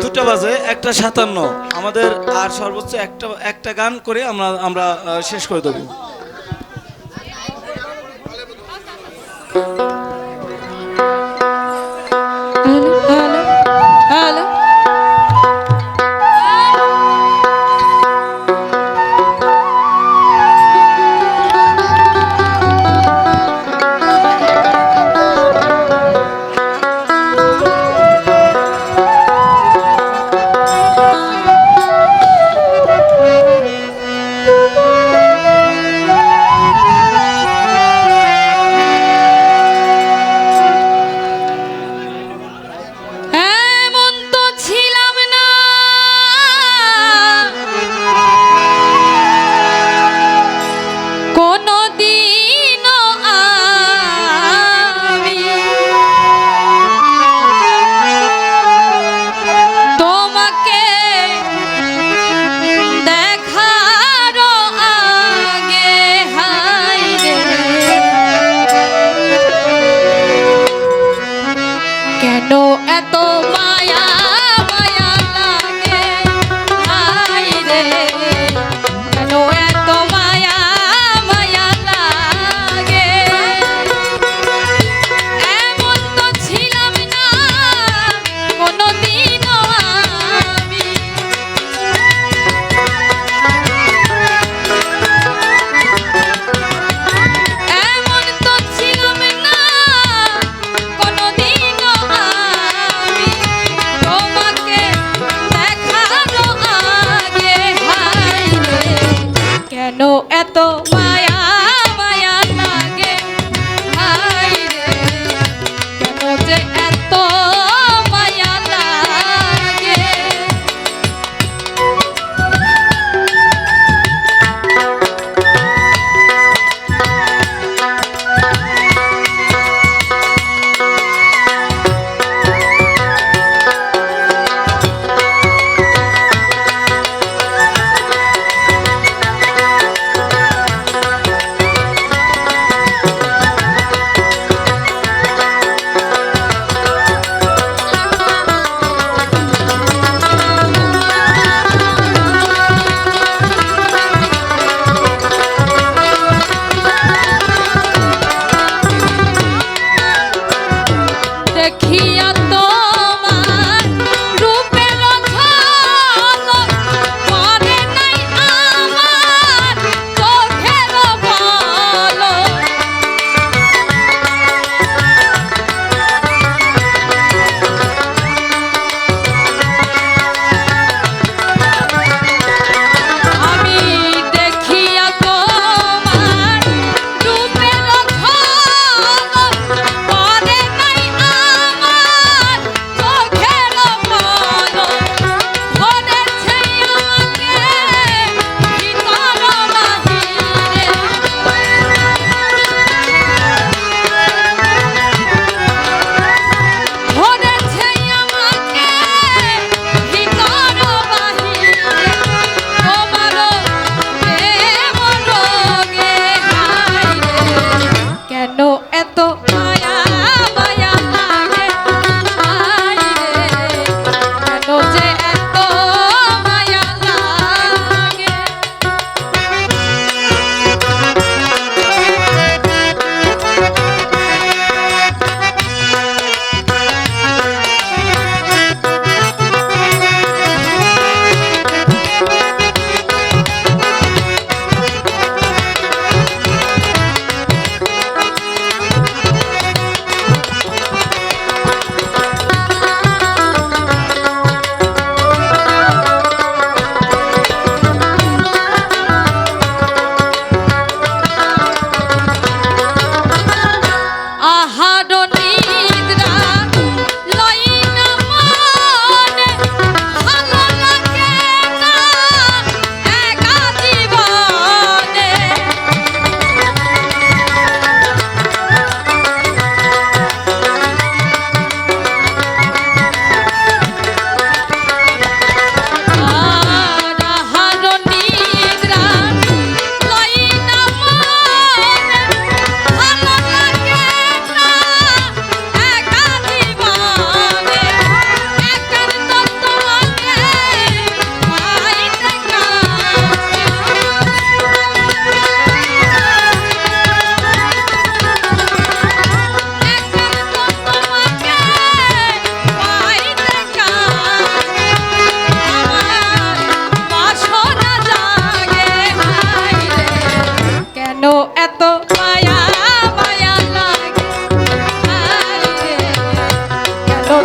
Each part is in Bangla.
দুটা বাজে, একটা সাতান্ন। আমাদের আর সর্বোচ্চ একটা একটা গান করে আমরা আমরা শেষ করে দেবো।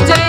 day.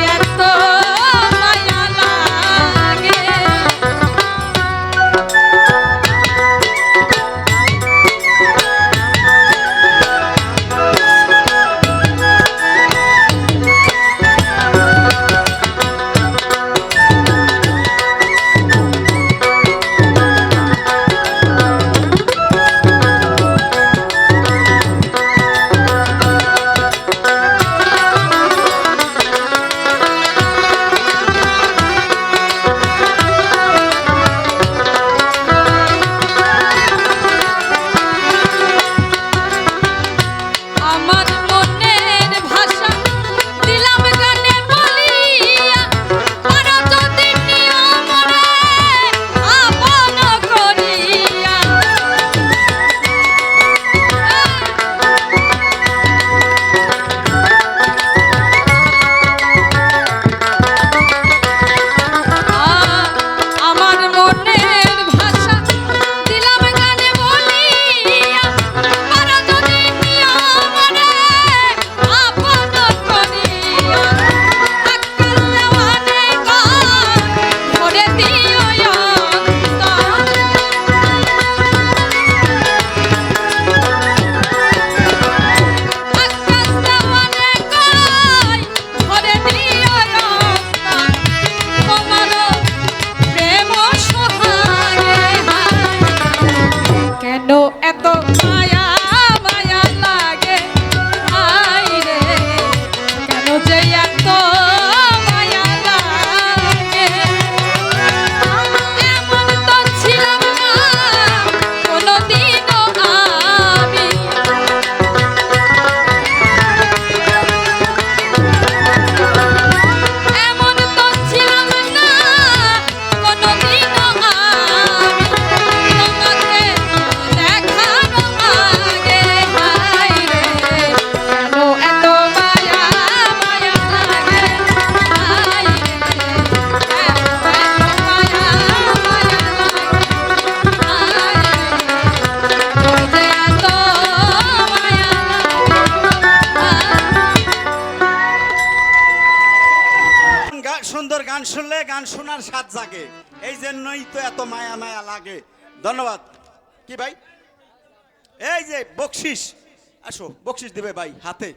শুনলে গান শোনার স্বাদ জাগে। এই জন্যই তো এত মায়া মায়া লাগে। ধন্যবাদ। কি ভাই? এই যে, বকশিস। আসো, বকশিস দিবে ভাই, হাতে।